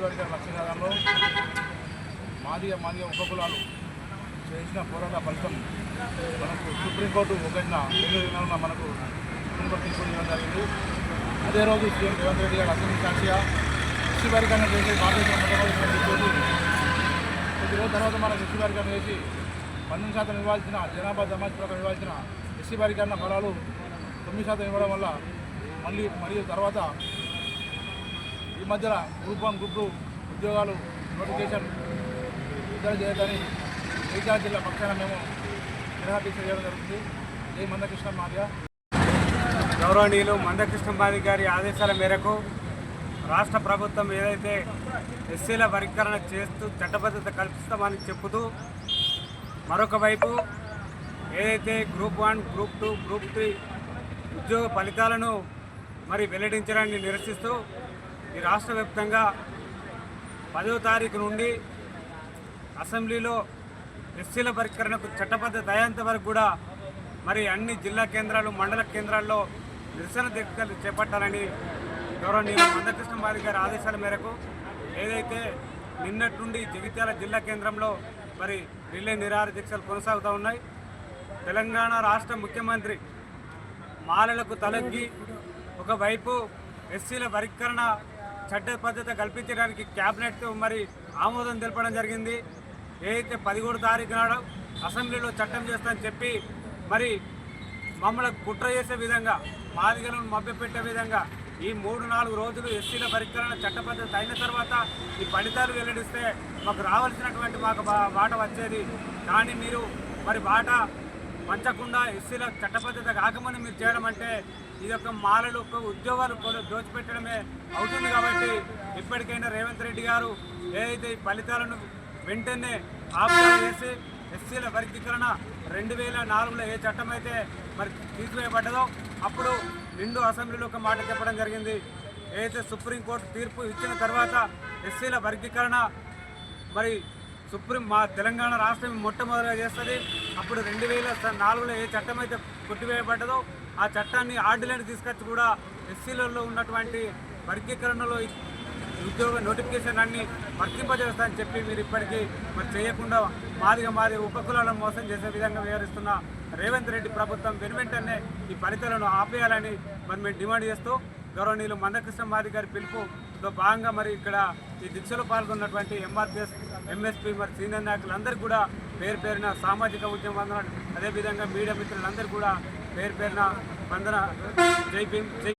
జరుగుతున్న ఎన్టీసీ మాదిగ మాదిగ ఉప కులాలు చేసిన పోరాట ఫలితం మనకు సుప్రీంకోర్టు ఒకటిన రెండు మనకు సుప్రీంకోర్టు తీర్పు ఇవ్వడం జరిగింది. అదే రోజు సీఎం రేవంత్ రెడ్డి గారు అసెంబ్లీ సాక్షిగా కృషి వర్గాన్ని చేసి భారతదేశం కొద్ది రోజుల తర్వాత మన కృషి వర్గాన్ని చేసి పన్నెండు శాతం ఇవ్వాల్సిన జనాభా సమాజ్ ప్రకారం ఇవ్వాల్సిన ఎస్సీ వర్గాన్న ఫలాలు తొమ్మిది శాతం ఇవ్వడం వల్ల మళ్ళీ మరియు తర్వాత మధ్యన గ్రూప్ వన్ గ్రూప్ టూ ఉద్యోగాలు నోటిఫికేషన్ విడుదల చేయదని శ్రీకాకుళం జిల్లా పక్షాన మేము నిరాదీక్ష చేయడం జరుగుతుంది. జై మందకృష్ణ మాదిగా. గౌరవనీయులు మందకృష్ణ మాది గారి ఆదేశాల మేరకు రాష్ట్ర ప్రభుత్వం ఏదైతే ఎస్సీల వర్గీకరణ చేస్తూ చట్టబద్ధత కల్పిస్తామని చెబుతూ మరొక వైపు ఏదైతే group one group two group three ఉద్యోగ ఫలితాలను మరి వెల్లడించడాన్ని నిరసిస్తూ ఈ రాష్ట్ర వ్యాప్తంగా పదో తారీఖు నుండి అసెంబ్లీలో ఎస్సీల పరిష్కరణకు చట్టబద్ధత అయ్యేంత వరకు కూడా మరి అన్ని జిల్లా కేంద్రాలు మండల కేంద్రాల్లో నిరసన దీక్షలు చేపట్టాలని గౌరవనీయులు మందకృష్ణ మాది గారి ఆదేశాల మేరకు ఏదైతే నిన్నటి నుండి జగిత్యాల జిల్లా కేంద్రంలో మరి రిలే నిరాహార దీక్షలు కొనసాగుతూ ఉన్నాయి. తెలంగాణ రాష్ట్ర ముఖ్యమంత్రి మాలలకు తలొగ్గి ఒకవైపు ఎస్సీల వర్గీకరణ చట్టపద్ధత కల్పించడానికి క్యాబినెట్ మరి ఆమోదం తెలపడం జరిగింది. ఏదైతే పదిహేడు తారీఖు నాడు అసెంబ్లీలో చట్టం చేస్తామని చెప్పి మరి మమ్మల్ని కుట్ర చేసే విధంగా మాదిగలను మభ్యపెట్టే విధంగా ఈ మూడు నాలుగు రోజులు ఎస్సీల పరిష్కరణ చట్ట పద్ధతి అయిన తర్వాత ఈ ఫలితాలు వెల్లడిస్తే మాకు రావాల్సినటువంటి మాకు బా- వచ్చేది. కానీ మీరు మరి బాట పంచకుండా ఎస్సీల చట్టబద్ధత కాకముందు మీరు చేయడం అంటే ఇది ఒక మాలలు ఉద్యోగాలు దోచిపెట్టడమే అవుతుంది కాబట్టి ఇప్పటికైనా రేవంత్ రెడ్డి గారు ఏదైతే ఈ ఫలితాలను వెంటనే ఆప్షన్ చేసి ఎస్సీల వర్గీకరణ రెండు వేల నాలుగులో ఏ చట్టం అయితే మరి తీసివేయబడ్డదో అప్పుడు నిండు అసెంబ్లీలో ఒక మాట చెప్పడం జరిగింది. ఏదైతే సుప్రీంకోర్టు తీర్పు ఇచ్చిన తర్వాత ఎస్సీల వర్గీకరణ మరి సుప్రీం మా తెలంగాణ రాష్ట్రం మొట్టమొదటిగా చేస్తుంది. అప్పుడు రెండు వేల నాలుగులో ఏ చట్టం అయితే కొట్టివేయబడ్డదో ఆ చట్టాన్ని ఆర్డినెన్స్ తీసుకొచ్చి కూడా ఎస్సీలలో ఉన్నటువంటి వర్గీకరణలో ఉద్యోగ నోటిఫికేషన్ అన్ని వర్తింపజేస్తారని చెప్పి మీరు ఇప్పటికీ మరి చేయకుండా మాదిగా మాది ఉపకులాలను మోసం చేసే విధంగా వ్యవహరిస్తున్న రేవంత్ రెడ్డి ప్రభుత్వం వెనువెంటనే ఈ ఫలితాలను ఆపేయాలని మరి మేము డిమాండ్ చేస్తూ గౌరవనీయులు మందకృష్ణ మాది గారి పిలుపులో భాగంగా మరి ఇక్కడ ఈ దీక్షలో పాల్గొన్నటువంటి ఎంఆర్పిఎస్ ఎంఎస్పీ మరి సీనియర్ నాయకులందరూ కూడా పేరు పేరున సామాజిక ఉద్యమ వందన అదేవిధంగా మీడియా మిత్రులందరూ కూడా పేరు పేరున వందన. జై భీమ్ జై